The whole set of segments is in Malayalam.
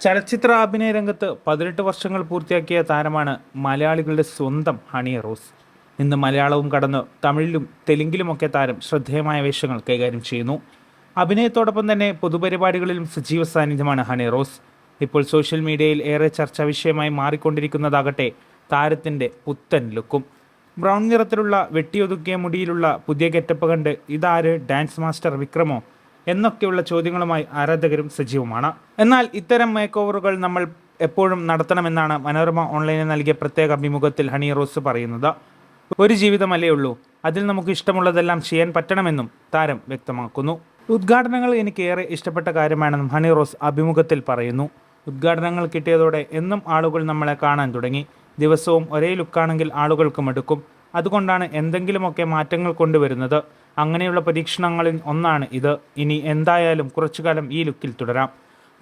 ചലച്ചിത്ര അഭിനയ രംഗത്ത് പതിനെട്ട് വർഷങ്ങൾ പൂർത്തിയാക്കിയ താരമാണ് മലയാളികളുടെ സ്വന്തം ഹണി റോസ്. ഇന്ന് മലയാളവും കടന്ന് തമിഴിലും തെലുങ്കിലുമൊക്കെ താരം ശ്രദ്ധേയമായ വേഷങ്ങൾ കൈകാര്യം ചെയ്യുന്നു. അഭിനയത്തോടൊപ്പം തന്നെ പൊതുപരിപാടികളിലും സജീവ സാന്നിധ്യമാണ് ഹണി റോസ്. ഇപ്പോൾ സോഷ്യൽ മീഡിയയിൽ ഏറെ ചർച്ചാ വിഷയമായി മാറിക്കൊണ്ടിരിക്കുന്നതാകട്ടെ താരത്തിന്റെ പുത്തൻ ലുക്കും. ബ്രൗൺ നിറത്തിലുള്ള വെട്ടിയൊതുക്കിയ മുടിയിലുള്ള പുതിയ ഗെറ്റപ്പ് കണ്ട് ഇതാര് ഡാൻസ് മാസ്റ്റർ വിക്രമോ? എന്നൊക്കെയുള്ള ചോദ്യങ്ങളുമായി ആരാധകരും സജീവമാണ്. എന്നാൽ ഇത്തരം മേക്ക് ഓവറുകൾ നമ്മൾ എപ്പോഴും നടത്തണമെന്നാണ് മനോരമ ഓൺലൈനിൽ നൽകിയ പ്രത്യേക അഭിമുഖത്തിൽ ഹണി റോസ് പറയുന്നത്. ഒരു ജീവിതമല്ലേ ഉള്ളൂ. അതിൽ നമുക്ക് ഇഷ്ടമുള്ളതെല്ലാം ചെയ്യാൻ പറ്റണമെന്നും താരം വ്യക്തമാക്കുന്നു. ഉദ്ഘാടനങ്ങൾ എനിക്ക് ഏറെ ഇഷ്ടപ്പെട്ട കാര്യമാണെന്നും ഹണി റോസ് അഭിമുഖത്തിൽ പറയുന്നു. ഉദ്ഘാടനങ്ങൾ കിട്ടിയതോടെ എന്നും ആളുകൾ നമ്മളെ കാണാൻ തുടങ്ങി. ദിവസവും ഒരേ ലുക്കാണെങ്കിൽ ആളുകൾക്ക് മടുക്കും അതുകൊണ്ടാണ് എന്തെങ്കിലുമൊക്കെ മാറ്റങ്ങൾ കൊണ്ടുവരുന്നത്. അങ്ങനെയുള്ള പരീക്ഷണങ്ങളിൽ ഒന്നാണ് ഇത്. ഇനി എന്തായാലും കുറച്ചുകാലം ഈ ലുക്കിൽ തുടരാം.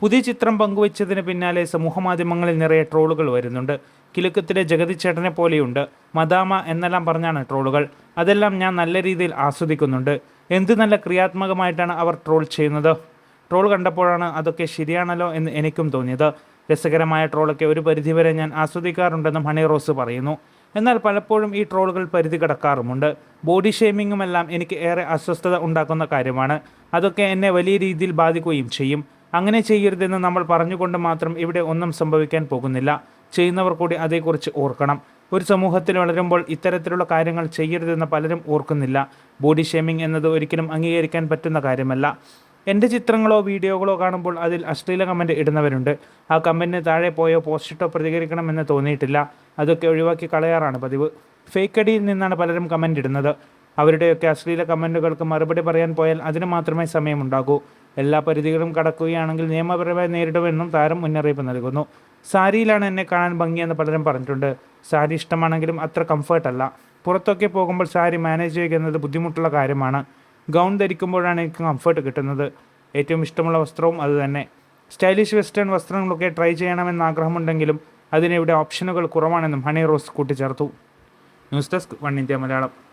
പുതിയ ചിത്രം പങ്കുവച്ചതിന് പിന്നാലെ സമൂഹമാധ്യമങ്ങളിൽ നിറയെ ട്രോളുകൾ വരുന്നുണ്ട്. കിലുക്കത്തിലെ ജഗതി ചേട്ടനെ പോലെയുണ്ട്. മദാമ എന്നെല്ലാം പറഞ്ഞാണ് ട്രോളുകൾ. അതെല്ലാം ഞാൻ നല്ല രീതിയിൽ ആസ്വദിക്കുന്നുണ്ട്. എന്ത് നല്ല ക്രിയാത്മകമായിട്ടാണ് അവർ ട്രോൾ ചെയ്യുന്നത്? ട്രോൾ കണ്ടപ്പോഴാണ് അതൊക്കെ ശരിയാണല്ലോ എന്ന് എനിക്കും തോന്നിയത്. രസകരമായ ട്രോളൊക്കെ ഒരു പരിധിവരെ ഞാൻ ആസ്വദിക്കാറുണ്ടെന്നും ഹണി റോസ് പറയുന്നു. എന്നാൽ പലപ്പോഴും ഈ ട്രോളുകൾ പരിധി കടക്കാറുമുണ്ട്. ബോഡി ഷേമിങ്ങുമെല്ലാം എനിക്ക് ഏറെ അസ്വസ്ഥത ഉണ്ടാക്കുന്ന കാര്യമാണ്. അതൊക്കെ എന്നെ വലിയ രീതിയിൽ ബാധിക്കുകയും ചെയ്യും. അങ്ങനെ ചെയ്യരുതെന്ന് നമ്മൾ പറഞ്ഞുകൊണ്ട് മാത്രം ഇവിടെ ഒന്നും സംഭവിക്കാൻ പോകുന്നില്ല. ചെയ്യുന്നവർ കൂടി അതേക്കുറിച്ച് ഓർക്കണം. ഒരു സമൂഹത്തിൽ വളരുമ്പോൾ ഇത്തരത്തിലുള്ള കാര്യങ്ങൾ ചെയ്യരുതെന്ന് പലരും ഓർക്കുന്നില്ല. ബോഡി ഷേമിംഗ് എന്നത് ഒരിക്കലും അംഗീകരിക്കാൻ പറ്റുന്ന കാര്യമല്ല. എന്റെ ചിത്രങ്ങളോ വീഡിയോകളോ കാണുമ്പോൾ അതിൽ അശ്ലീല കമന്റ് ഇടുന്നവരുണ്ട്. ആ കമന്റിന് താഴെ പോയോ പോസ്റ്റിട്ടോ പ്രതികരിക്കണമെന്ന് തോന്നിയിട്ടില്ല. അതൊക്കെ ഒഴിവാക്കി കളയാറാണ് പതിവ്. ഫേക്ക് അടിയിൽ നിന്നാണ് പലരും കമന്റ് ഇടുന്നത്. അവരുടെയൊക്കെ അശ്ലീല കമന്റുകൾക്ക് മറുപടി പറയാൻ പോയാൽ അതിന് മാത്രമേ സമയമുണ്ടാകൂ. എല്ലാ പരിധികളും കടക്കുകയാണെങ്കിൽ നിയമപരമായി നേരിടുമെന്നും താരം മുന്നറിയിപ്പ് നൽകുന്നു. സാരിയിലാണ് എന്നെ കാണാൻ ഭംഗിയെന്ന് പലരും പറഞ്ഞിട്ടുണ്ട്. സാരി ഇഷ്ടമാണെങ്കിലും അത്ര കംഫർട്ടല്ല പുറത്തൊക്കെ പോകുമ്പോൾ സാരി മാനേജ് ചെയ്യുന്നത് ബുദ്ധിമുട്ടുള്ള കാര്യമാണ്. ഗൗൺ ധരിക്കുമ്പോഴാണ് എനിക്ക് കംഫർട്ട് കിട്ടുന്നത്. ഏറ്റവും ഇഷ്ടമുള്ള വസ്ത്രവും അതുതന്നെ സ്റ്റൈലിഷ് വെസ്റ്റേൺ വസ്ത്രങ്ങളൊക്കെ ട്രൈ ചെയ്യണമെന്ന് ആഗ്രഹമുണ്ടെങ്കിലും അതിനിവിടെ ഓപ്ഷനുകൾ കുറവാണെന്നും ഹണി റോസ് കൂട്ടിച്ചേർത്തു. News desk one India Malayalam.